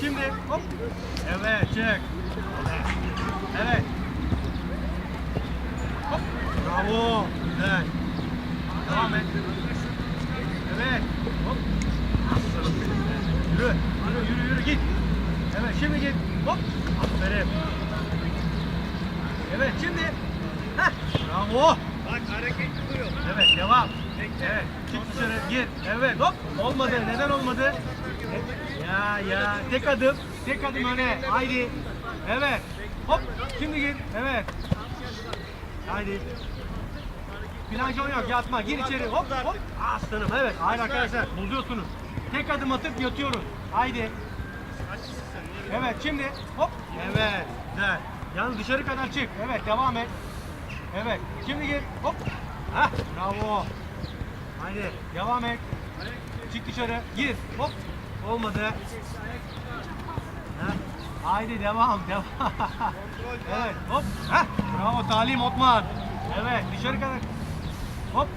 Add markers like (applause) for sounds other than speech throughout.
şimdi hop. Evet çık. Evet. Hop. Bravo. Güzel. Devam et. Evet. Hop. Yürü. Yürü yürü yürü git. Evet şimdi git. Hop. Aferin. Evet şimdi. Heh. Bravo. Bak hareket duruyor. Evet devam. Evet çık dışarı gir. Evet hop. Olmadı. Neden olmadı? Ya ya tek adım. Tek adım öne. Haydi. Evet. Hop. Şimdi gir. Evet. Haydi. Plancon yok yatma. Gir içeri. Hop hop. Aslanım evet. Hayır arkadaşlar bozuyorsunuz. Tek adım atıp yatıyoruz. Haydi. Evet şimdi hop. Evet. Güzel. Yalnız dışarı kadar çık. Evet devam et. Evet. Şimdi gir. Hop. Hah. Bravo. Haydi. Devam et. Çık dışarı. Gir. Hop. Olmadı. Hah. Haydi devam. (laughs) Devam. evet. Hop. Hah. Bravo Talim Otman. Evet. Dışarı kadar. Hop.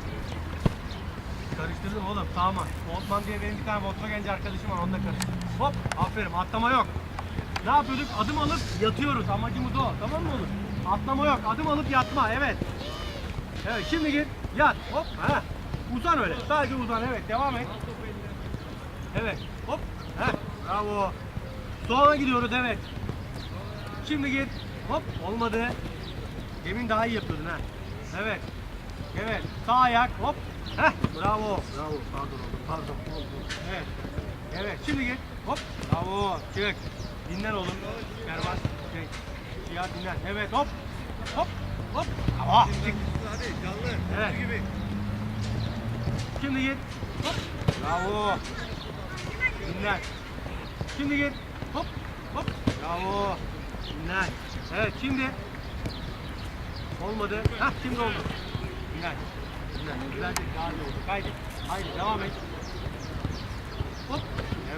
Karıştırdım oğlum. Tamam. Otman diye benim bir tane Volkswagenci arkadaşım var. Onunla karıştırdım. Hop. Aferin. Atlama yok. Ne yapıyorduk? Adım alıp yatıyoruz. Amacımız o. Tamam mı oğlum? Atlama yok. Adım alıp yatma. Evet. Evet şimdi git. Yat. Hop. Ha. Uzan öyle. Sadece uzan. Evet. Devam et. Evet. Hop. Ha. Bravo. Sola gidiyoruz. Evet. Şimdi git. Hop. Olmadı. Demin daha iyi yapıyordun ha. Evet. Evet. Sağ ayak. Hop. Heh. Bravo. Bravo. Pardon oğlum. Pardon. Evet. Evet. Şimdi git. Hop. Bravo. Çık. Dinlen oğlum. Kervan. Şey. Siyah dinlen. Evet. Hop. Hop. Hop. Ah. Çık. Hadi canlı. Evet. Şimdi git. Hop. Bravo. Dinlen. Şimdi git. Hop. Hop. Bravo. Dinlen. Evet şimdi. Olmadı. Hah şimdi oldu. Dinlen. Dinlen. Güzel değil. Daha iyi oldu. Haydi. Haydi devam et. Hop.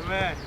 Evet.